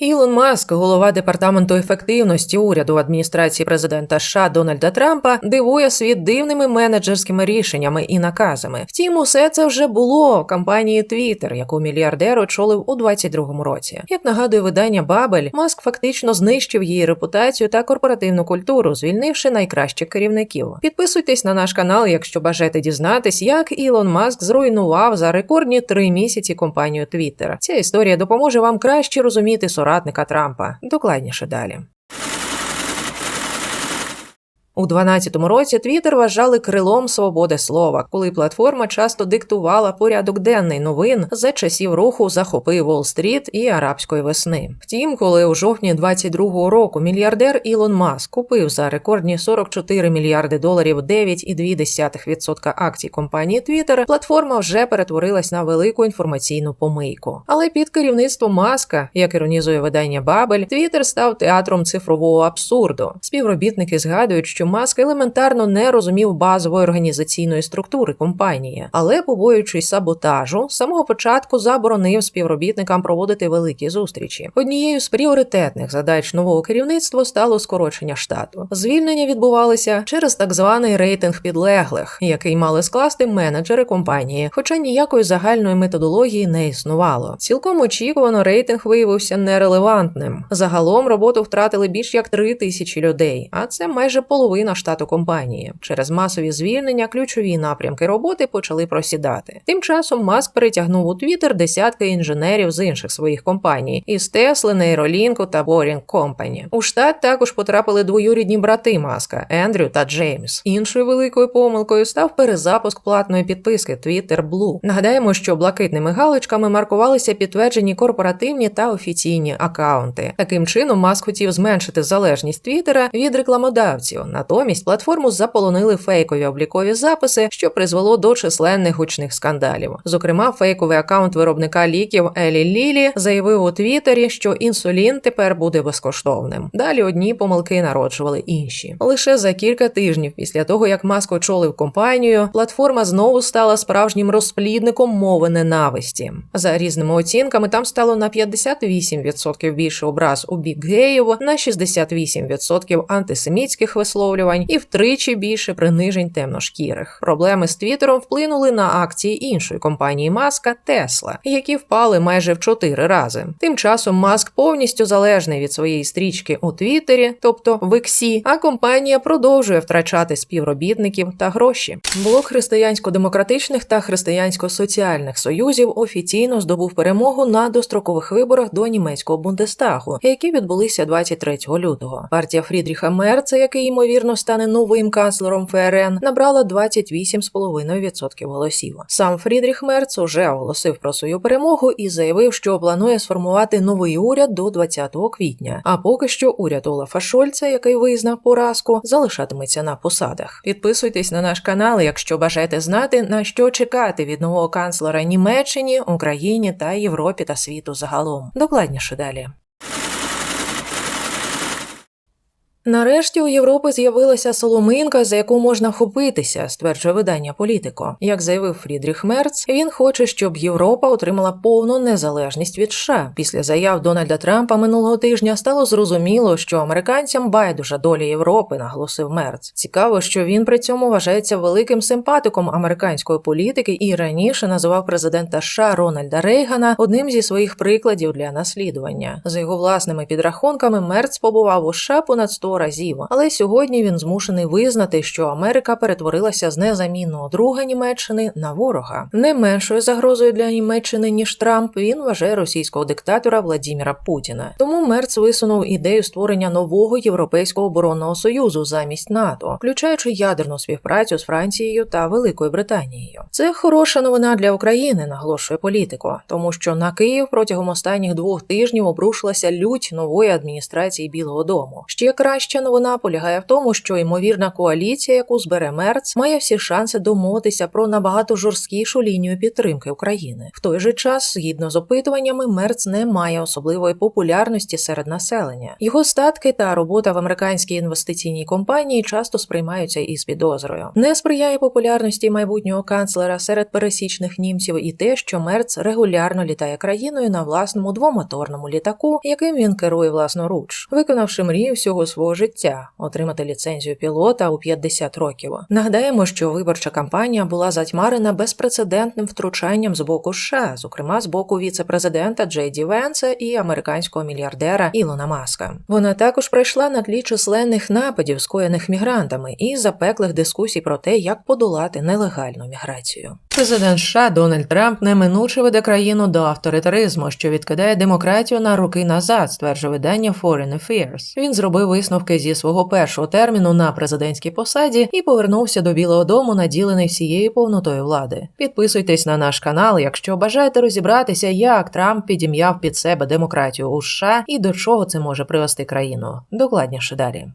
Ілон Маск, голова департаменту ефективності уряду адміністрації президента США Дональда Трампа, дивує світ дивними менеджерськими рішеннями і наказами. Втім, усе це вже було в кампанії Twitter, яку мільярдер очолив у 22-му році. Як нагадує видання Бабель, Маск фактично знищив її репутацію та корпоративну культуру, звільнивши найкращих керівників. Підписуйтесь на наш канал, якщо бажаєте дізнатись, як Ілон Маск зруйнував за рекордні три місяці компанію Twitter. Ця історія допоможе вам краще розуміти соратника Трампа. Докладніше далі. У 12-му році Твіттер вважали крилом свободи слова, коли платформа часто диктувала порядок денний новин за часів руху захопи Уолл-стріт і арабської весни. Втім, коли у жовтні 22-го року мільярдер Ілон Маск купив за рекордні 44 мільярди доларів 9,2% акцій компанії Twitter, платформа вже перетворилась на велику інформаційну помийку. Але під керівництвом Маска, як іронізує видання Бабель, Твіттер став театром цифрового абсурду. Співробітники згадують, що Маск елементарно не розумів базової організаційної структури компанії, але, побоюючись саботажу, з самого початку заборонив співробітникам проводити великі зустрічі. Однією з пріоритетних задач нового керівництва стало скорочення штату. Звільнення відбувалися через так званий рейтинг підлеглих, який мали скласти менеджери компанії, хоча ніякої загальної методології не існувало. Цілком очікувано рейтинг виявився нерелевантним. Загалом роботу втратили більш як три тисячі людей, а це майже половина штату компанії. Через масові звільнення ключові напрямки роботи почали просідати. Тим часом Маск перетягнув у Твіттер десятки інженерів з інших своїх компаній із Тесли, Нейролінку та Boring Company. У штат також потрапили двоюрідні брати Маска Ендрю та Джеймс. Іншою великою помилкою став перезапуск платної підписки Twitter Blue. Нагадаємо, що блакитними галочками маркувалися підтверджені корпоративні та офіційні акаунти. Таким чином Маск хотів зменшити залежність Твіттера від рекламодавців. Натомість платформу заполонили фейкові облікові записи, що призвело до численних гучних скандалів. Зокрема, фейковий акаунт виробника ліків Елі Лілі заявив у Твіттері, що інсулін тепер буде безкоштовним. Далі одні помилки народжували інші. Лише за кілька тижнів після того, як Маск очолив компанію, платформа знову стала справжнім розплідником мови ненависті. За різними оцінками там стало на 58% більше образ у бік геїв, на 68% антисемітських висловлювань і втричі більше принижень темношкірих. Проблеми з Твіттером вплинули на акції іншої компанії Маска Тесла, які впали майже в чотири рази. Тим часом Маск повністю залежний від своєї стрічки у Твіттері, тобто в Ексі, а компанія продовжує втрачати співробітників та гроші. Блок християнсько-демократичних та християнсько-соціальних союзів офіційно здобув перемогу на дострокових виборах до німецького Бундестагу, які відбулися 23 лютого. Партія Фрідріха Мерца, який ймовірно стане новим канцлером ФРН, набрала 28,5% голосів. Сам Фрідріх Мерц уже оголосив про свою перемогу і заявив, що планує сформувати новий уряд до 20 квітня. А поки що уряд Олафа Шольца, який визнав поразку, залишатиметься на посадах. Підписуйтесь на наш канал, якщо бажаєте знати на що чекати від нового канцлера Німеччині, Україні та Європі та світу загалом. Докладніше далі. Нарешті у Європи з'явилася соломинка, за яку можна вхопитися, стверджує видання Політико. Як заявив Фрідріх Мерц, він хоче, щоб Європа отримала повну незалежність від США. Після заяв Дональда Трампа минулого тижня стало зрозуміло, що американцям байдужа доля Європи, наголосив Мерц. Цікаво, що він при цьому вважається великим симпатиком американської політики і раніше називав президента США Рональда Рейгана одним зі своїх прикладів для наслідування. За його власними підрахунками, Мерц побував у США понад 100 разів. Але сьогодні він змушений визнати, що Америка перетворилася з незамінного друга Німеччини на ворога. Не меншою загрозою для Німеччини ніж Трамп він вважає російського диктатора Владіміра Путіна. Тому Мерц висунув ідею створення нового європейського оборонного союзу замість НАТО, включаючи ядерну співпрацю з Францією та Великою Британією. Це хороша новина для України, наголошує політико, тому що на Київ протягом останніх двох тижнів обрушилася лють нової адміністрації Білого Дому. Ще краще Найкраща новина полягає в тому, що ймовірна коаліція, яку збере Мерц, має всі шанси домовитися про набагато жорсткішу лінію підтримки України. В той же час, згідно з опитуваннями, Мерц не має особливої популярності серед населення. Його статки та робота в американській інвестиційній компанії часто сприймаються із підозрою. Не сприяє популярності майбутнього канцлера серед пересічних німців і те, що Мерц регулярно літає країною на власному двомоторному літаку, яким він керує власноруч, виконавши мрію всього свого життя отримати ліцензію пілота у 50 років. Нагадаємо, що виборча кампанія була затьмарена безпрецедентним втручанням з боку США, зокрема з боку віце-президента Джей Ді Венса і американського мільярдера Ілона Маска. Вона також пройшла на тлі численних нападів, скоєних мігрантами, і запеклих дискусій про те, як подолати нелегальну міграцію. Президент США Дональд Трамп неминуче веде країну до авторитаризму, що відкидає демократію на роки назад, стверджує видання Foreign Affairs. Він зробив висновки зі свого першого терміну на президентській посаді і повернувся до Білого Дому, наділений всією повнотою влади. Підписуйтесь на наш канал, якщо бажаєте розібратися, як Трамп підім'яв під себе демократію у США і до чого це може привести країну. Докладніше далі.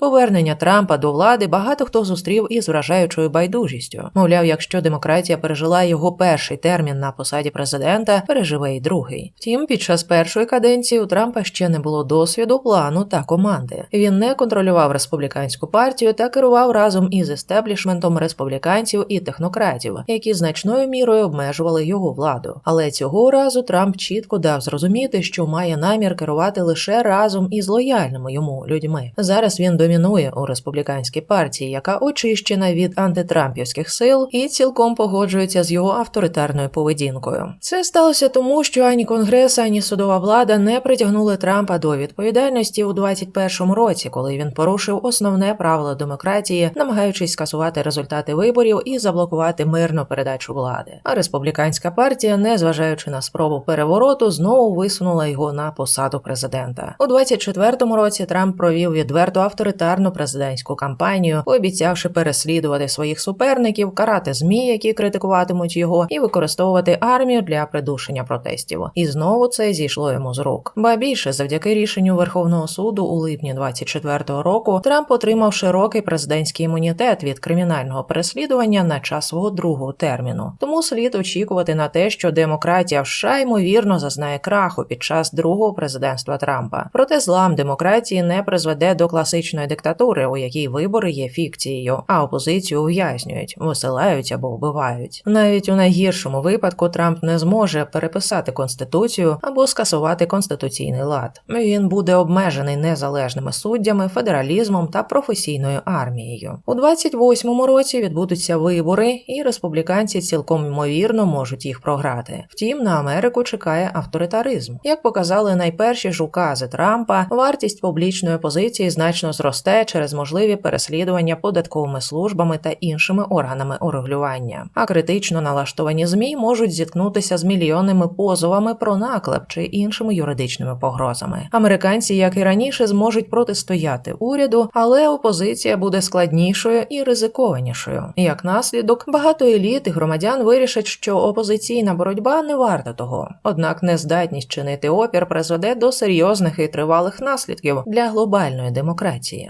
Повернення Трампа до влади багато хто зустрів із вражаючою байдужістю. Мовляв, якщо демократія пережила його перший термін на посаді президента, переживе й другий. Втім, під час першої каденції у Трампа ще не було досвіду, плану та команди. Він не контролював республіканську партію та керував разом із естеблішментом республіканців і технократів, які значною мірою обмежували його владу. Але цього разу Трамп чітко дав зрозуміти, що має намір керувати лише разом із лояльними йому людьми. Зараз він домінує у республіканській партії, яка очищена від антитрампівських сил і цілком погоджується з його авторитарною поведінкою. Це сталося тому, що ані конгрес, ані судова влада не притягнули Трампа до відповідальності у 2021 році, коли він порушив основне правило демократії, намагаючись скасувати результати виборів і заблокувати мирну передачу влади. А республіканська партія, незважаючи на спробу перевороту, знову висунула його на посаду президента. У 2024 році Трамп провів відверту авторитарну президентську кампанію, пообіцявши переслідувати своїх суперників, карати змі, які критикуватимуть його, і використовувати армію для придушення протестів. І знову це зійшло йому з рук. Ба більше, завдяки рішенню Верховного суду у липні 24-го року, Трамп отримав широкий президентський імунітет від кримінального переслідування на час свого другого терміну. Тому слід очікувати на те, що демократія в США ймовірно зазнає краху під час другого президентства Трампа. Проте злам демократії не призведе до класичної диктатури, у якій вибори є фікцією, а опозицію ув'язнюють, висилають або вбивають. Навіть у найгіршому випадку Трамп не зможе переписати конституцію або скасувати конституційний лад. Він буде обмежений незалежними суддями, федералізмом та професійною армією. У 28-му році відбудуться вибори, і республіканці цілком ймовірно можуть їх програти. Втім, на Америку чекає авторитаризм. Як показали найперші ж укази Трампа, вартість публічної позиції значно зросте через можливі переслідування податковими службами та іншими органами урегулювання. А критично налаштовані змі можуть зіткнутися з мільйонними позовами про наклеп чи іншими юридичними погрозами. Американці, як і раніше, зможуть протистояти уряду, але опозиція буде складнішою і ризикованішою. Як наслідок, багато еліт і громадян вирішать, що опозиційна боротьба не варта того. Однак нездатність чинити опір призведе до серйозних і тривалих наслідків для глобальної демократії.